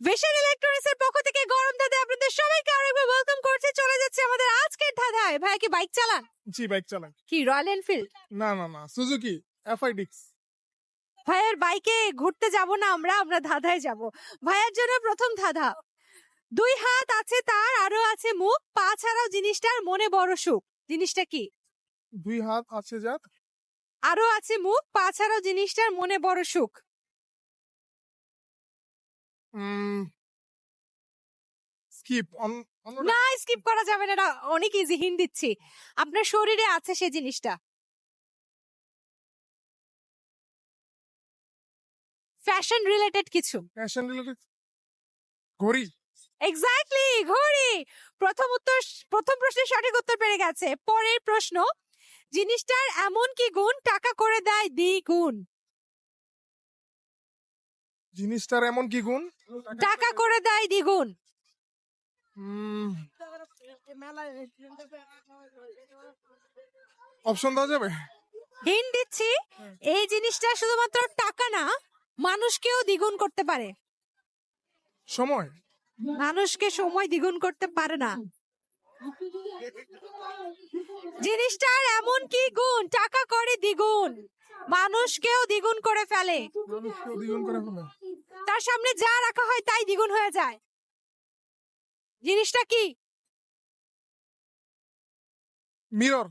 Vision electronics এর পক্ষ থেকে গরম দাদা আপনাদের সবাইকে আরেকবার ওয়েলকাম করছি। চলে যাচ্ছে আমাদের আজকের ধাঁধায়। ভাই কি বাইক চালান? জি বাইক চালান। কি রয়্যাল এনফিল্ড না না না সুজুকি এফআই ডিক্স ভাইয়ের বাইকে ঘুরতে যাব না আমরা আমরা ধাঁধায় যাব। ভাইয়ের জন্য প্রথম ধাঁধা। দুই হাত আছে তার আরও আছে মুখ পা ছাড়াও জিনিসটার মনে বড় সুখ। জিনিসটা কি? দুই হাত আছে যার। আরও আছে মুখ পা ছাড়াও জিনিসটার মনে বড় সুখ। স্কিপ না স্কিপ করা যাবে না এটা অনেক ইজি হিন্ট দিচ্ছি। আপনার শরীরে আছে সে জিনিসটা। ফ্যাশন রিলেটেড কিছু। ফ্যাশন রিলেটেড ঘড়ি। এক্স্যাক্টলি ঘড়ি। প্রথম উত্তর প্রথম প্রশ্নের সঠিক উত্তর পেরে গেছে। পরের প্রশ্ন জিনিসটার এমন কি গুণ? টাকা করে দেয় দ্বিগুণ। জিনিসটার এমন কি গুণ? টাকা করে দেয় দ্বিগুণ। অপশন দেওয়া যাবে? হিন্ট দিচ্ছি এই জিনিসটা শুধুমাত্র টাকা না মানুষকেও দ্বিগুণ করতে পারে। সময়? মানুষকে সময় দ্বিগুণ করতে পারে না। জিনিসটার এমন কি গুণ? টাকা করে দ্বিগুণ। মানুষকেও দ্বিগুণ করে ফেলে। মানুষকেও দ্বিগুণ করে ফেলে। তার সামনে যা রাখা হয় তাই দ্বিগুণ হয়ে যায়। জিনিসটা কি? মিরর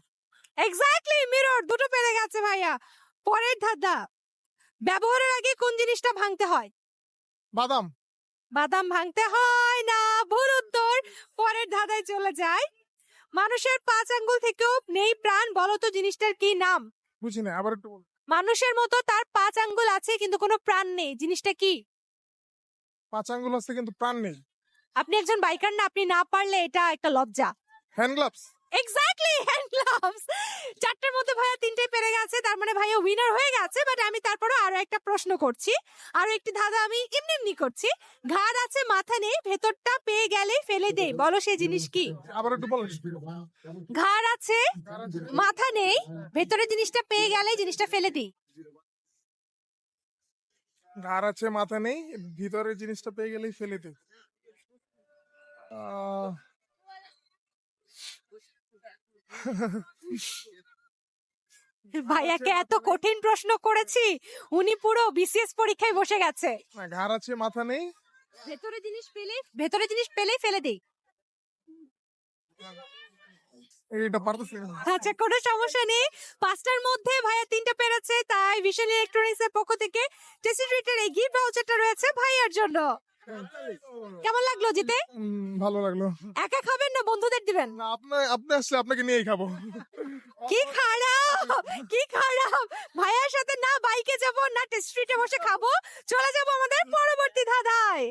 এক্স্যাক্টলি মিরর দুটো পেরে গেছে ভাইয়া। পরের ধাঁধা ব্যবহারের আগে কোন জিনিসটা ভাঙতে হয়? বাদাম। বাদাম ভাঙতে হয় না ভুল উত্তর। পরের ধাঁধায় চলে যায় মানুষের পাঁচ আঙ্গুল থেকেও নেই প্রাণ বলো তো জিনিসটার কি নাম? বুঝি না আবার একটু বল। মানুষের মতো তার পাঁচ আঙ্গুল আছে কিন্তু কোনো প্রাণ নেই। জিনিসটা কি? পাঁচ আঙ্গুল আছে কিন্তু প্রাণ নেই। আপনি একজন বাইকার না আপনি না পারলে এটা একটা লজ্জা। Hand gloves exactly hand gloves চারটার মধ্যে ভাইয়া তিনটে পেরে গেছে তার মানে ভাইয়া উইনার হয়ে গেছে বাট আমি তারপরে আরও একটা প্রশ্ন করছি। আরও একটি ধাঁধা আমি এমনি এমনি করছি। ঘাড় আছে মাথা নেই ভেতরটা পেয়ে গেলে ফেলে দেই। বলো সেই জিনিস কি? আবার একটু বল। ঘাড় আছে মাথা নেই ভেতরে জিনিসটা পেয়ে গেলে জিনিসটা ফেলে দিই। ঘাড় আছে মাথা নেই ভিতরে জিনিসটা পেয়ে গেলেই ফেলে দে। ভাইয়াকে এত কঠিন প্রশ্ন করেছি উনি পুরো বিসিএস পরীক্ষায় বসে গেছে। না ঘাড় আছে মাথা নেই। ভেতরে জিনিস পেলে ভেতরে জিনিস পেলেই ফেলে দিই। পারতেছি আচ্ছা কোনো সমস্যা নেই। পাঁচটার মধ্যে ভাইয়া তিনটা পেরেছে তাই ভিশন ইলেকট্রনিক্স এর পক্ষ থেকে টেসি ট্রিটের এই গিফট ভাউচারটা রয়েছে ভাইয়ার জন্য। কেমন লাগল জিতে? ভালো লাগল। একা খাবেন না বন্ধুদের দিবেন? না আপনার আপনি আসলে আপনাকে নিয়েই খাব। কি খারাপ! কি খারাপ! ভাইয়ার সাথে না বাইকে যাব না টেস্ট স্ট্রিটে বসে খাব চলে যাব আমাদের পরবর্তী ধাঁধায়।